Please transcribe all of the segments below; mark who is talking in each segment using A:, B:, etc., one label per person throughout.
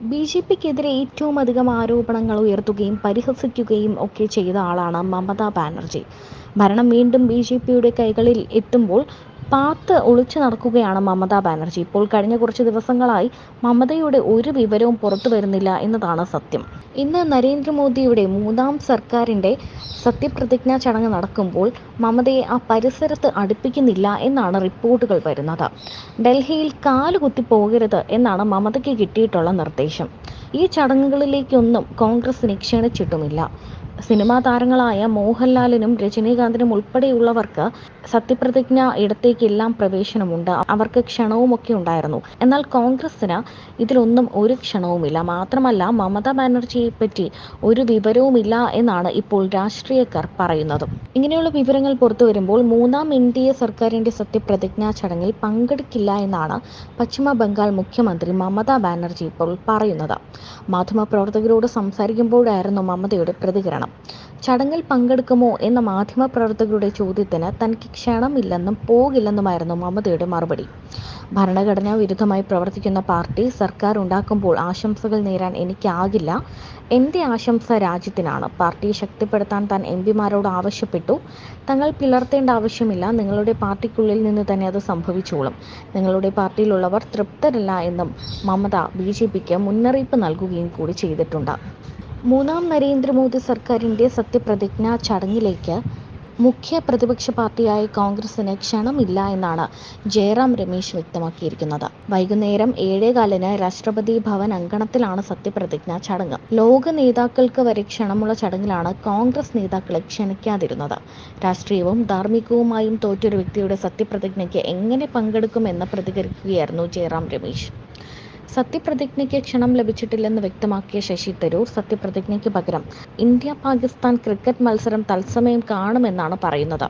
A: B J പിക്കെതിരെ ഏറ്റവും അധികം ആരോപണങ്ങൾ ഉയർത്തുകയും പരിഹസിക്കുകയും ഒക്കെ ചെയ്ത ആളാണ് മമതാ ബാനർജി. ഭരണം വീണ്ടും ബി ജെ പിയുടെ കൈകളിൽ എത്തുമ്പോൾ പാത്ത് ഒളിച്ചു നടക്കുകയാണ് മമതാ ബാനർജി. ഇപ്പോൾ കഴിഞ്ഞ കുറച്ച് ദിവസങ്ങളായി മമതയുടെ ഒരു വിവരവും പുറത്തു വരുന്നില്ല എന്നതാണ് സത്യം. ഇന്ന് നരേന്ദ്രമോദിയുടെ മൂന്നാം സർക്കാരിന്റെ സത്യപ്രതിജ്ഞാ ചടങ്ങ് നടക്കുമ്പോൾ മമതയെ ആ പരിസരത്ത് അടുപ്പിക്കുന്നില്ല എന്നാണ് റിപ്പോർട്ടുകൾ വരുന്നത്. ഡൽഹിയിൽ കാലുകുത്തി പോകരുത് എന്നാണ് മമതയ്ക്ക് കിട്ടിയിട്ടുള്ള നിർദ്ദേശം. ഈ ചടങ്ങുകളിലേക്കൊന്നും കോൺഗ്രസിനെ ക്ഷണിച്ചിട്ടുമില്ല സിനിമാ താരങ്ങളായ മോഹൻലാലിനും രജനീകാന്തിനും ഉൾപ്പെടെയുള്ളവർക്ക് സത്യപ്രതിജ്ഞ ഇടത്തേക്കെല്ലാം പ്രവേശനമുണ്ട്. അവർക്ക് ക്ഷണവുമൊക്കെ ഉണ്ടായിരുന്നു. എന്നാൽ കോൺഗ്രസിന് ഇതിലൊന്നും ഒരു ക്ഷണവുമില്ല. മാത്രമല്ല മമതാ ബാനർജിയെ പറ്റി ഒരു വിവരവുമില്ല എന്നാണ് ഇപ്പോൾ രാഷ്ട്രീയക്കാർ പറയുന്നത്. ഇങ്ങനെയുള്ള വിവരങ്ങൾ പുറത്തു വരുമ്പോൾ മൂന്നാം എൻ ഡി എ സർക്കാരിന്റെ സത്യപ്രതിജ്ഞാ ചടങ്ങിൽ പങ്കെടുക്കില്ല എന്നാണ് പശ്ചിമ ബംഗാൾ മുഖ്യമന്ത്രി മമതാ ബാനർജി ഇപ്പോൾ പറയുന്നത്. മാധ്യമപ്രവർത്തകരോട് സംസാരിക്കുമ്പോഴായിരുന്നു മമതയുടെ പ്രതികരണം. ചടങ്ങിൽ പങ്കെടുക്കുമോ എന്ന മാധ്യമപ്രവർത്തകരുടെ ചോദ്യത്തിന് തനിക്ക് ക്ഷണമില്ലെന്നും പോകില്ലെന്നുമായിരുന്നു മമതയുടെ മറുപടി. ഭരണഘടനാ വിരുദ്ധമായി പ്രവർത്തിക്കുന്ന പാർട്ടി സർക്കാർ ഉണ്ടാക്കുമ്പോൾ ആശംസകൾ നേരാൻ എനിക്കാകില്ല. എന്റെ ആശംസ രാജ്യത്തിനാണ്. പാർട്ടിയെ ശക്തിപ്പെടുത്താൻ താൻ എം പിമാരോട് ആവശ്യപ്പെട്ടു. തങ്ങൾ പിളർത്തേണ്ട ആവശ്യമില്ല. നിങ്ങളുടെ പാർട്ടിക്കുള്ളിൽ നിന്ന് തന്നെ അത് സംഭവിച്ചോളും. നിങ്ങളുടെ പാർട്ടിയിലുള്ളവർ തൃപ്തരല്ല എന്നും മമത ബി ജെ പിക്ക് മുന്നറിയിപ്പ് നൽകുകയും കൂടി ചെയ്തിട്ടുണ്ട്. മൂന്നാം നരേന്ദ്രമോദി സർക്കാരിന്റെ സത്യപ്രതിജ്ഞ ചടങ്ങിലേക്ക് മുഖ്യ പ്രതിപക്ഷ പാർട്ടിയായ കോൺഗ്രസിന് ക്ഷണമില്ല എന്നാണ് ജയറാം രമേശ് വ്യക്തമാക്കിയിരിക്കുന്നത്. വൈകുന്നേരം ഏഴേകാലിന് രാഷ്ട്രപതി ഭവൻ അങ്കണത്തിലാണ് സത്യപ്രതിജ്ഞ ചടങ്ങ്. ലോക നേതാക്കൾക്ക് വരെ ക്ഷണമുള്ള ചടങ്ങിലാണ് കോൺഗ്രസ് നേതാക്കളെ ക്ഷണിക്കാതിരുന്നത്. രാഷ്ട്രീയവും ധാർമ്മികവുമായും തോറ്റൊരു വ്യക്തിയുടെ സത്യപ്രതിജ്ഞയ്ക്ക് എങ്ങനെ പങ്കെടുക്കുമെന്ന് പ്രതികരിക്കുകയായിരുന്നു ജയറാം രമേശ്. സത്യപ്രതിജ്ഞയ്ക്ക് ക്ഷണം ലഭിച്ചിട്ടില്ലെന്ന് വ്യക്തമാക്കിയ ശശി തരൂർ സത്യപ്രതിജ്ഞയ്ക്ക് പകരം ഇന്ത്യ പാകിസ്ഥാൻ ക്രിക്കറ്റ് മത്സരം തത്സമയം കാണുമെന്നാണ് പറയുന്നത്.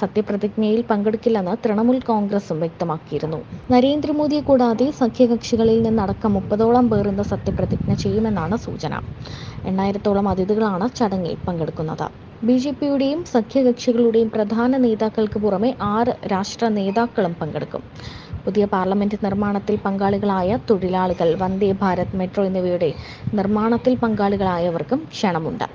A: സത്യപ്രതിജ്ഞയിൽ പങ്കെടുക്കില്ലെന്ന് തൃണമൂൽ കോൺഗ്രസും വ്യക്തമാക്കിയിരുന്നു. നരേന്ദ്രമോദിയെ കൂടാതെ സഖ്യകക്ഷികളിൽ നിന്നടക്കം മുപ്പതോളം പേർ ഇന്ന് സത്യപ്രതിജ്ഞ ചെയ്യുമെന്നാണ് സൂചന. എണ്ണായിരത്തോളം അതിഥികളാണ് ചടങ്ങിൽ പങ്കെടുക്കുന്നത്. ബി ജെ പിയുടെയും സഖ്യകക്ഷികളുടെയും പ്രധാന നേതാക്കൾക്ക് പുറമെ ആറ് രാഷ്ട്ര നേതാക്കളും പങ്കെടുക്കും. പുതിയ പാർലമെന്റ് നിർമ്മാണത്തിൽ പങ്കാളികളായ തൊഴിലാളികൾ വന്ദേ ഭാരത് മെട്രോ എന്നിവയുടെ നിർമ്മാണത്തിൽ പങ്കാളികളായവർക്കും ക്ഷണമുണ്ട്.